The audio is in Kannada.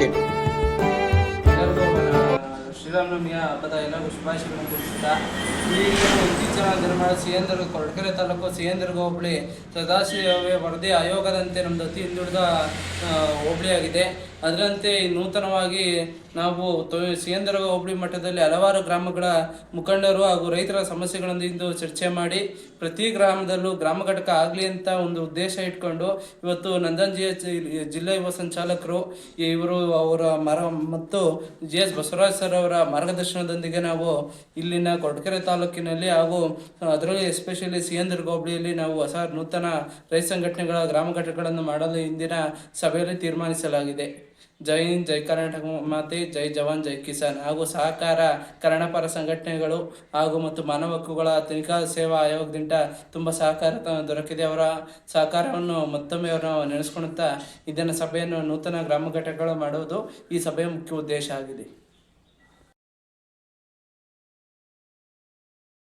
রেডি ಈ ಇತ್ತೀಚಿನ ದಿನಮಾನ ಸಿಹೇಂದ್ರ ಕೊರಟಗೆರೆ ತಾಲೂಕು ಸಿಹೇಂದ್ರಗ ಹೋಬಳಿ ಸದಾಶಿವ ವರದಿ ಆಯೋಗದಂತೆ ನಮ್ಮದು ಅತಿ ಹಿಂದುಳಿದ ಹೋಬಳಿಯಾಗಿದೆ. ಅದರಂತೆ ನೂತನವಾಗಿ ನಾವು ಸಿಹೇಂದ್ರ ಹೋಬಳಿ ಮಟ್ಟದಲ್ಲಿ ಹಲವಾರು ಗ್ರಾಮಗಳ ಮುಖಂಡರು ಹಾಗೂ ರೈತರ ಸಮಸ್ಯೆಗಳನ್ನು ಇಂದು ಚರ್ಚೆ ಮಾಡಿ, ಪ್ರತಿ ಗ್ರಾಮದಲ್ಲೂ ಗ್ರಾಮ ಘಟಕ ಆಗಲಿ ಅಂತ ಒಂದು ಉದ್ದೇಶ ಇಟ್ಕೊಂಡು, ಇವತ್ತು ನಂದನ್ಜಿಯ ಜಿಲ್ಲಾ ಯುವ ಸಂಚಾಲಕರು, ಇವರು ಅವರ ಮರ ಮತ್ತು ಜಿ ಎಸ್ ಬಸವರಾಜ್ ಸರ್ ಅವರ ಮಾರ್ಗದರ್ಶನದೊಂದಿಗೆ ನಾವು ಇಲ್ಲಿನ ಕೊರಟಗೆರೆ ತಾಲೂಕಿನಲ್ಲಿ ಹಾಗೂ ಅದರಲ್ಲಿ ಎಸ್ಪೆಷಲಿ ಸಿಯಂದ್ರ ಹೋಬಳಿಯಲ್ಲಿ ನಾವು ಹೊಸ ನೂತನ ರೈತ ಸಂಘಟನೆಗಳ ಗ್ರಾಮ ಘಟಕಗಳನ್ನು ಮಾಡಲು ಇಂದಿನ ಸಭೆಯಲ್ಲಿ ತೀರ್ಮಾನಿಸಲಾಗಿದೆ. ಜೈ ಹಿಂದ್, ಜೈ ಕರ್ನಾಟಕ ಮಾತೆ, ಜೈ ಜವಾನ್, ಜೈ ಕಿಸಾನ್ ಹಾಗೂ ಸಹಕಾರ, ಕನ್ನಡಪರ ಸಂಘಟನೆಗಳು ಹಾಗೂ ಮತ್ತು ಮಾನವ ಹಕ್ಕುಗಳ ತನಿಖಾ ಸೇವಾ ಆಯೋಗದಿಂದ ತುಂಬ ಸಹಕಾರ ದೊರಕಿದೆ. ಅವರ ಸಹಕಾರವನ್ನು ಮತ್ತೊಮ್ಮೆ ಅವರ ನೆನೆಸ್ಕೊಳ್ತಾ ಇದನ್ನು ಸಭೆಯನ್ನು ನೂತನ ಗ್ರಾಮ ಘಟಕಗಳು ಮಾಡುವುದು ಈ ಸಭೆಯ ಮುಖ್ಯ ಉದ್ದೇಶ ಆಗಿದೆ.